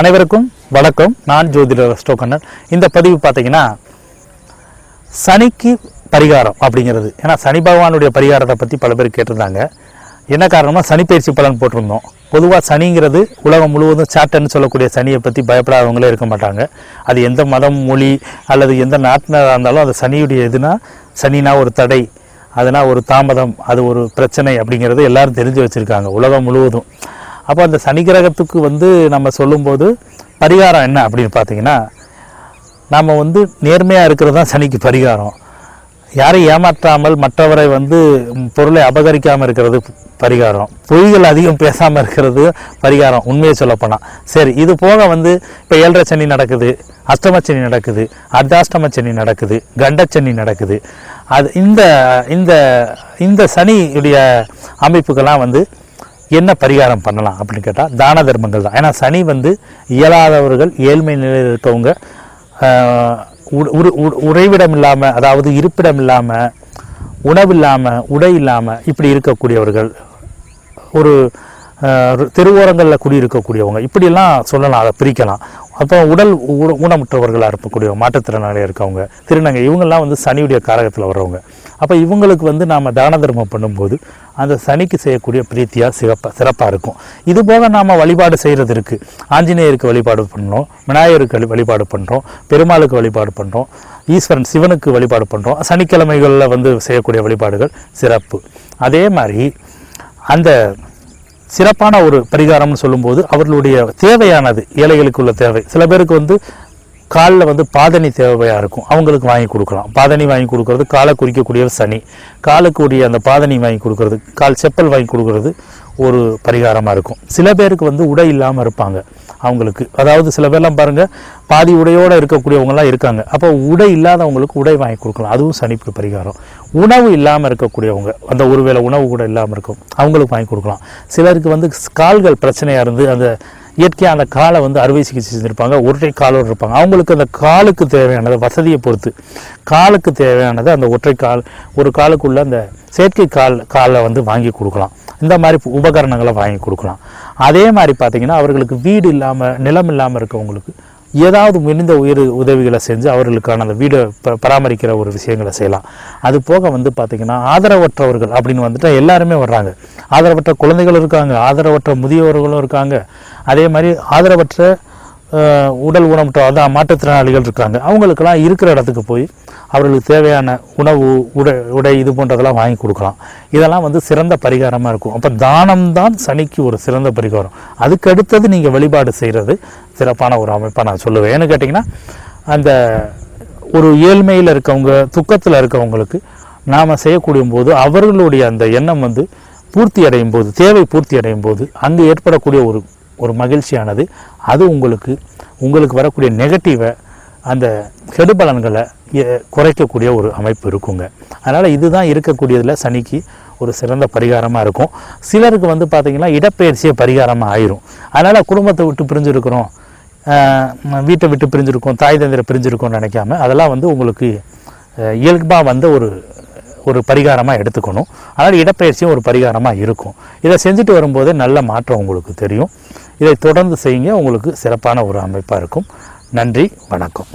அனைவருக்கும் வணக்கம். நான் ஜோதிடர் ரெஸ்டோ இந்த பதிவு பார்த்தீங்கன்னா சனிக்கு பரிகாரம் அப்படிங்கிறது. ஏன்னா சனி பகவானுடைய பரிகாரத்தை பற்றி பல பேர் கேட்டிருந்தாங்க. என்ன காரணமாக சனி பயிற்சி பலன் போட்டிருந்தோம். பொதுவாக சனிங்கிறது உலகம் முழுவதும் சாட்டன்னு சொல்லக்கூடிய சனியை பற்றி பயப்படாதவங்களே இருக்க மாட்டாங்க. அது எந்த மதம் மொழி அல்லது எந்த நாட்டினராக இருந்தாலும் அது சனியுடைய எதுனா சனினா ஒரு தடை அதுனா ஒரு தாமதம் அது ஒரு பிரச்சனை அப்படிங்கிறது எல்லாரும் தெரிஞ்சு வச்சுருக்காங்க உலகம் முழுவதும். அப்போ அந்த சனி கிரகத்துக்கு வந்து நம்ம சொல்லும்போது பரிகாரம் என்ன அப்படின்னு பார்த்தீங்கன்னா நாம் வந்து நேர்மையாக இருக்கிறது தான் சனிக்கு பரிகாரம். யாரையும் ஏமாற்றாமல் மற்றவரை வந்து பொருளை அபகரிக்காமல் இருக்கிறது பரிகாரம். பொய்கள் அதிகம் பேசாமல் இருக்கிறது பரிகாரம். உண்மையை சொல்லப்போனால் சரி இது போக வந்து இப்போ ஏழரை சனி நடக்குது அஷ்டமச்சனி நடக்குது அர்த்தாஷ்டம சனி நடக்குது கண்டச்சனி நடக்குது. அது இந்த இந்த இந்த சனியுடைய அமைப்புக்கெல்லாம் வந்து என்ன பரிகாரம் பண்ணலாம் அப்படின்னு கேட்டால் தான தர்மங்கள் தான். ஏன்னா சனி வந்து இயலாதவர்கள் ஏழ்மை நிலையில் இருக்கவங்க உரு- உறைவிடம் இல்லாமல் அதாவது இருப்பிடம் இல்லாமல் உணவு இல்லாமல் உடை இல்லாமல் இப்படி இருக்கக்கூடியவர்கள் ஒரு தெருவோரங்களில் குடியிருக்கக்கூடியவங்க இப்படியெல்லாம் சொல்லலாம் அதை பிரிக்கலாம். அப்போ உடல் ஊ- ஊனமுற்றவர்களாக இருக்கக்கூடியவங்க மாற்றுத்திறனாளியாக இருக்கவங்க திருநங்கை இவங்கெல்லாம் வந்து சனியுடைய காரகத்தில் வர்றவங்க. அப்போ இவங்களுக்கு வந்து நாம் தான தர்மம் பண்ணும்போது அந்த சனிக்கு செய்யக்கூடிய பிரீத்தியாக சிறப்பாக சிறப்பாக இருக்கும். இது போக நாம் வழிபாடு செய்கிறது இருக்குது ஆஞ்சநேயருக்கு வழிபாடு பண்ணுறோம் விநாயகருக்கு வழி- வழிபாடு பண்ணுறோம் பெருமாளுக்கு வழிபாடு பண்ணுறோம் ஈஸ்வரன் சிவனுக்கு வழிபாடு பண்ணுறோம் சனிக்கிழமைகளில் வந்து செய்யக்கூடிய வழிபாடுகள் சிறப்பு. அதே மாதிரி அந்த சிறப்பான ஒரு பரிகாரம்னு சொல்லும்போது அவர்களுடைய தேவையானது ஏழைகளுக்கு உள்ள தேவை. சில பேருக்கு வந்து காலில் வந்து பாதணி தேவையாக இருக்கும். அவங்களுக்கு வாங்கி கொடுக்கலாம். பாதணி வாங்கி கொடுக்கறது காலை குறிக்கக்கூடிய சனி. காலுக்குரிய அந்த பாதணி வாங்கி கொடுக்கறது கால் செப்பல் வாங்கி கொடுக்கறது ஒரு பரிகாரமாக இருக்கும். சில பேருக்கு வந்து உடை இல்லாமல் இருப்பாங்க அவங்களுக்கு. அதாவது சில பேர்லாம் பாருங்கள் பாதி உடையோடு இருக்கக்கூடியவங்கலாம் இருக்காங்க. அப்போ உடை இல்லாதவங்களுக்கு உடை வாங்கி கொடுக்கலாம். அதுவும் சனிப்பு பரிகாரம். உணவு இல்லாமல் இருக்கக்கூடியவங்க அந்த ஒருவேளை உணவு கூட இல்லாமல் இருக்கும் அவங்களுக்கு வாங்கி கொடுக்கலாம். சிலருக்கு வந்து கால்கள் பிரச்சனையாக இருந்து அந்த இயற்கையாக அந்த காலை வந்து அறுவை சிகிச்சை செஞ்சுருப்பாங்க ஒற்றை காலோடு இருப்பாங்க. அவங்களுக்கு அந்த காலுக்கு தேவையானது வசதியை பொறுத்து காலுக்கு தேவையானது அந்த ஒற்றை கால் ஒரு காலுக்குள்ள அந்த செயற்கை கால் காலை வந்து வாங்கி கொடுக்கலாம். இந்த மாதிரி உபகரணங்களை வாங்கி கொடுக்கலாம். அதே மாதிரி பார்த்தீங்கன்னா அவர்களுக்கு வீடு இல்லாமல் நிலம் இல்லாமல் இருக்கவங்களுக்கு ஏதாவது முடிந்த உயிர் உதவிகளை செஞ்சு அவர்களுக்கான அந்த வீடை ப- பராமரிக்கிற ஒரு விஷயங்களை செய்யலாம். அது போக வந்து பார்த்திங்கன்னா ஆதரவற்றவர்கள் அப்படின்னு வந்துட்டு எல்லாருமே வர்றாங்க. ஆதரவற்ற குழந்தைகள் இருக்காங்க ஆதரவற்ற முதியவர்களும் இருக்காங்க. அதே மாதிரி ஆதரவற்ற உடல் ஊனமுற்ற அதான் மாற்றுத்திறனாளிகள் இருக்காங்க. அவங்களுக்கெல்லாம் இருக்கிற இடத்துக்கு போய் அவர்களுக்கு தேவையான உணவு உடை உடை இது போன்றதெல்லாம் வாங்கி கொடுக்கலாம். இதெல்லாம் வந்து சிறந்த பரிகாரமாக இருக்கும். அப்போ தானம் தான் சனிக்கு ஒரு சிறந்த பரிகாரம். அதுக்கு அடுத்தது நீங்கள் வழிபாடு செய்கிறது சிறப்பான ஒரு அமைப்பாக நான் சொல்லுவேன். ஏன்னு கேட்டிங்கன்னா அந்த ஒரு ஏழ்மையில் இருக்கவங்க துக்கத்தில் இருக்கவங்களுக்கு நாம் செய்யக்கூடிய போது அவர்களுடைய அந்த எண்ணம் வந்து பூர்த்தி அடையும் போது தேவை பூர்த்தி அடையும் போது அங்கே ஏற்படக்கூடிய ஒரு ஒரு மகிழ்ச்சியானது. அது உங்களுக்கு உங்களுக்கு வரக்கூடிய நெகட்டிவை அந்த கெடுபலன்களை குறைக்கக்கூடிய ஒரு அமைப்பு இருக்குங்க. அதனால் இதுதான் இருக்கக்கூடியதில் சனிக்கு ஒரு சிறந்த பரிகாரமாக இருக்கும். சிலருக்கு வந்து பார்த்திங்கன்னா இடப்பெயர்ச்சியே பரிகாரமாக ஆயிரும். அதனால் குடும்பத்தை விட்டு பிரிஞ்சுருக்கிறோம். வீட்டை விட்டு பிரிஞ்சிருக்கோம் தாய் தந்திர பிரிஞ்சிருக்கோம்னு நினைக்காம அதெல்லாம் வந்து உங்களுக்கு இயல்பாக வந்த ஒரு ஒரு பரிகாரமாக எடுத்துக்கணும். அதனால் இடப்பெயர்ச்சியும் ஒரு பரிகாரமாக இருக்கும். இதை செஞ்சுட்டு வரும்போதே நல்ல மாற்றம் உங்களுக்கு தெரியும். இதை தொடர்ந்து செய்யுங்க. உங்களுக்கு சிறப்பான ஒரு அமைப்பாக இருக்கும். நன்றி வணக்கம்.